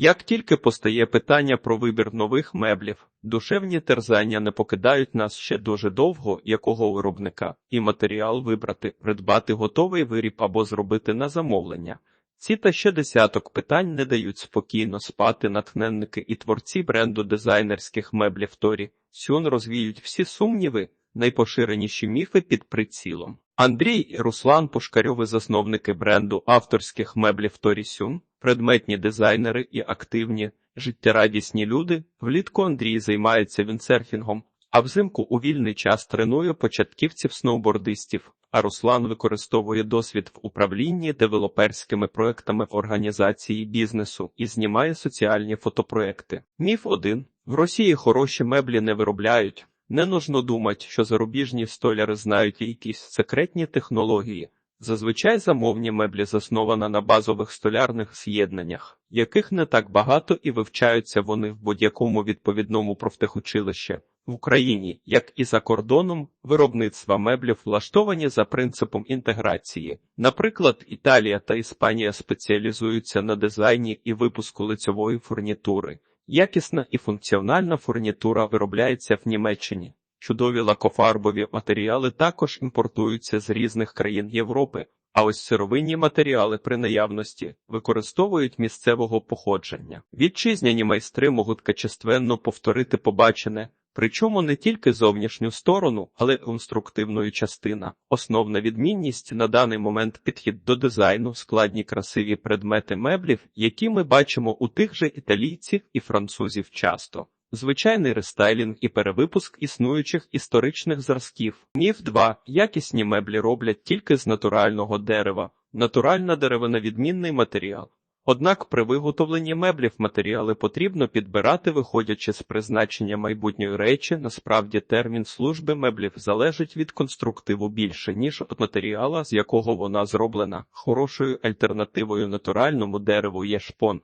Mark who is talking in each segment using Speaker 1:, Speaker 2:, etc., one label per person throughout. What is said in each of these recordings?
Speaker 1: Як тільки постає питання про вибір нових меблів, душевні терзання не покидають нас ще дуже довго, якого виробника, і матеріал вибрати, придбати готовий виріб або зробити на замовлення. Ці та ще десяток питань не дають спокійно спати натхненники і творці бренду дизайнерських меблів Торі. Сюн розвіють всі сумніви, найпоширеніші міфи під прицілом. Андрій і Руслан Пушкарьови, засновники бренду авторських меблів Торі Сюн, предметні дизайнери і активні, життєрадісні люди. Влітку Андрій займається віндсерфінгом, а взимку у вільний час тренує початківців сноубордистів. А Руслан використовує досвід в управлінні девелоперськими проектами організації бізнесу і знімає соціальні фотопроекти. Міф 1. В Росії хороші меблі не виробляють. Не нужно думати, що зарубіжні столяри знають якісь секретні технології. Зазвичай замовні меблі заснована на базових столярних з'єднаннях, яких не так багато і вивчаються вони в будь-якому відповідному профтехучилище. В Україні, як і за кордоном, виробництва меблів влаштовані за принципом інтеграції. Наприклад, Італія та Іспанія спеціалізуються на дизайні і випуску лицьової фурнітури. Якісна і функціональна фурнітура виробляється в Німеччині. Чудові лакофарбові матеріали також імпортуються з різних країн Європи, а ось сировинні матеріали при наявності використовують місцевого походження. Вітчизняні майстри можуть качественно повторити побачене, причому не тільки зовнішню сторону, але й конструктивною частина. Основна відмінність на даний момент підхід до дизайну, складні красиві предмети меблів, які ми бачимо у тих же італійців і французів часто. Звичайний рестайлінг і перевипуск існуючих історичних зразків. Міф 2. Якісні меблі роблять тільки з натурального дерева. Натуральна деревина відмінний матеріал. Однак при виготовленні меблів матеріали потрібно підбирати, виходячи з призначення майбутньої речі. Насправді термін служби меблів залежить від конструктиву більше, ніж від матеріала, з якого вона зроблена. Хорошою альтернативою натуральному дереву є шпон.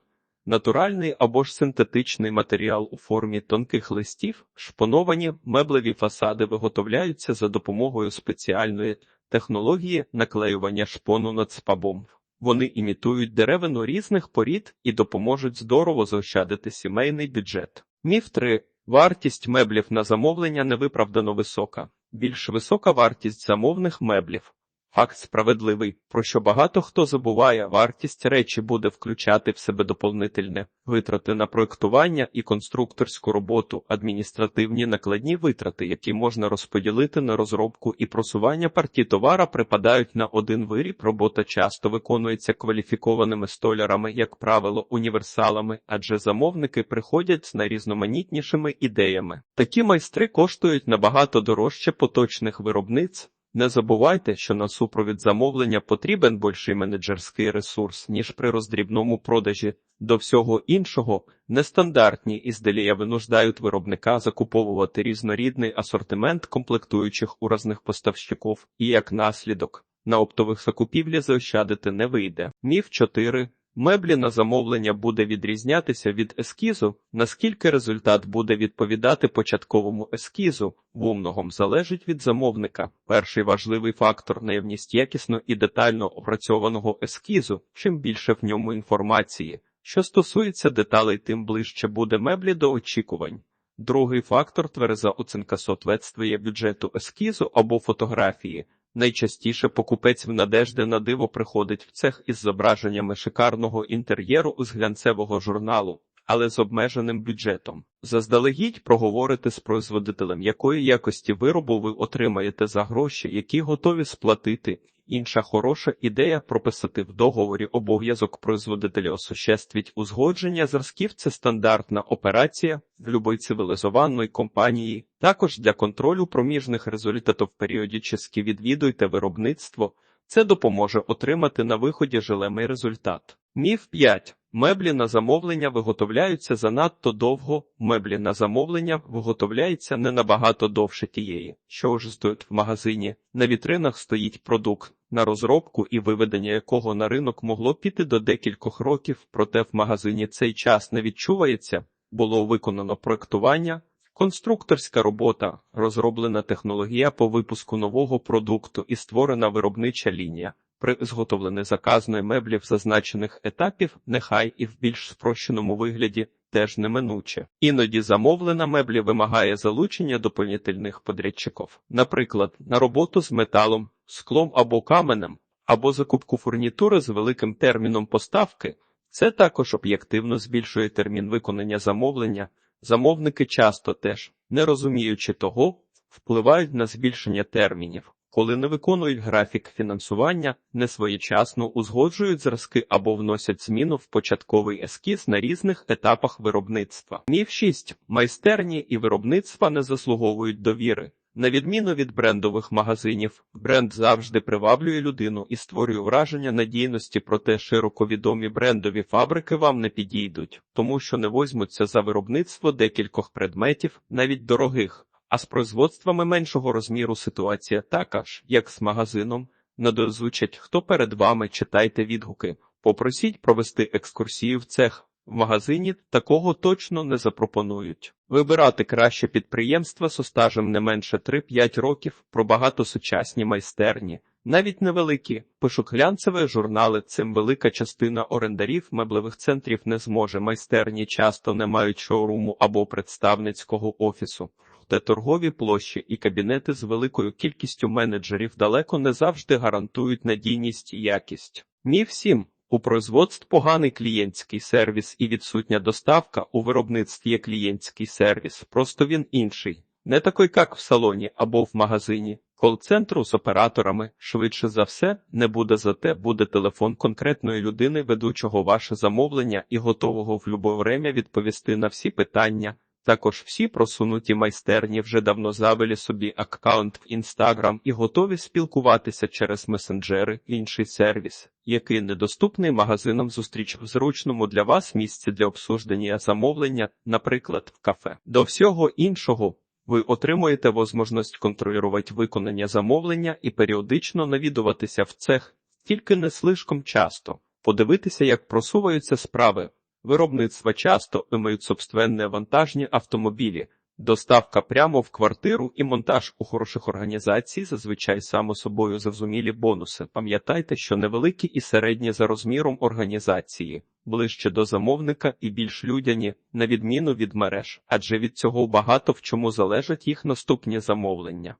Speaker 1: Натуральний або ж синтетичний матеріал у формі тонких листів, шпоновані меблеві фасади виготовляються за допомогою спеціальної технології наклеювання шпону над спабом. Вони імітують деревину різних порід і допоможуть здорово заощадити сімейний бюджет. Міф 3. Вартість меблів на замовлення невиправдано висока. Більш висока вартість замовних меблів. Факт справедливий, про що багато хто забуває, вартість речі буде включати в себе доповнительне витрати на проектування і конструкторську роботу, адміністративні накладні витрати, які можна розподілити на розробку і просування партій товара, припадають на один виріб. Робота часто виконується кваліфікованими столярами, як правило, універсалами, адже замовники приходять з найрізноманітнішими ідеями. Такі майстри коштують набагато дорожче поточних виробниць. Не забувайте, що на супровід замовлення потрібен більший менеджерський ресурс, ніж при роздрібному продажі. До всього іншого, нестандартні іздалія винуждають виробника закуповувати різнорідний асортимент комплектуючих у різних поставщиків, і як наслідок, на оптових закупівлі заощадити не вийде. Міф 4. Меблі на замовлення буде відрізнятися від ескізу, наскільки результат буде відповідати початковому ескізу, в умногом залежить від замовника. Перший важливий фактор наявність якісно і детально опрацьованого ескізу, чим більше в ньому інформації. Що стосується деталей, тим ближче буде меблі до очікувань. Другий фактор твереза оцінка соответствує бюджету ескізу або фотографії. Найчастіше покупець в надежди на диво приходить в цех із зображеннями шикарного інтер'єру з глянцевого журналу, але з обмеженим бюджетом. Заздалегідь проговорити з производителем, якої якості виробу ви отримаєте за гроші, які готові сплатити. Інша хороша ідея прописати в договорі обов'язок производителя осуществить узгодження зразків це стандартна операція в любої цивілізованої компанії. Також для контролю проміжних результатів періодически відвідуйте виробництво. Це допоможе отримати на виході желемий результат. Міф 5. Меблі на замовлення виготовляються занадто довго. Меблі на замовлення виготовляються не набагато довше тієї, що вже стоїть в магазині. На вітринах стоїть продукт, на розробку і виведення якого на ринок могло піти до декількох років, проте в магазині цей час не відчувається. Було виконано проектування. Конструкторська робота, розроблена технологія по випуску нового продукту і створена виробнича лінія. При зготовленні заказної меблі в зазначених етапів, нехай і в більш спрощеному вигляді, теж неминуче. Іноді замовлена меблі вимагає залучення доповнительних подрядчиків, наприклад, на роботу з металом, склом або каменем, або закупку фурнітури з великим терміном поставки. Це також об'єктивно збільшує термін виконання замовлення. Замовники часто теж, не розуміючи того, впливають на збільшення термінів. Коли не виконують графік фінансування, несвоєчасно узгоджують зразки або вносять зміну в початковий ескіз на різних етапах виробництва. Міф 6. майстерні і виробництва не заслуговують довіри. На відміну від брендових магазинів, бренд завжди приваблює людину і створює враження надійності, проте широко відомі брендові фабрики вам не підійдуть, тому що не возьмуться за виробництво декількох предметів, навіть дорогих. А з производствами меншого розміру ситуація така ж, як з магазином. Не дозвучать, хто перед вами читайте відгуки. Попросіть провести екскурсію в цех. В магазині такого точно не запропонують. Вибирати краще підприємства з стажем не менше 3-5 років про багатосучасні майстерні. Навіть невеликі пишуть глянцеві журнали. Цим велика частина орендарів меблевих центрів не зможе. Майстерні часто не мають шоуруму або представницького офісу. Та торгові площі і кабінети з великою кількістю менеджерів далеко не завжди гарантують надійність і якість. Міф 7. У производств поганий клієнтський сервіс і відсутня доставка у виробництві є клієнтський сервіс, просто він інший. Не такий, як в салоні або в магазині. Кол-центру з операторами, швидше за все, не буде зате буде телефон конкретної людини, ведучого ваше замовлення і готового в любе время відповісти на всі питання. Також всі просунуті майстерні вже давно завели собі аккаунт в Instagram і готові спілкуватися через месенджери, інший сервіс, який недоступний магазинам зустріч в зручному для вас місці для обсуждення замовлення, наприклад, в кафе. До всього іншого. Ви отримуєте можливість контролювати виконання замовлення і періодично навідуватися в цех, тільки не слишком часто, подивитися, як просуваються справи. Виробництва часто імеють собственні вантажні автомобілі, доставка прямо в квартиру і монтаж у хороших організацій зазвичай само собою зрозумілі бонуси. Пам'ятайте, що невеликі і середні за розміром організації, ближче до замовника і більш людяні, на відміну від мереж, адже від цього багато в чому залежать їх наступні замовлення.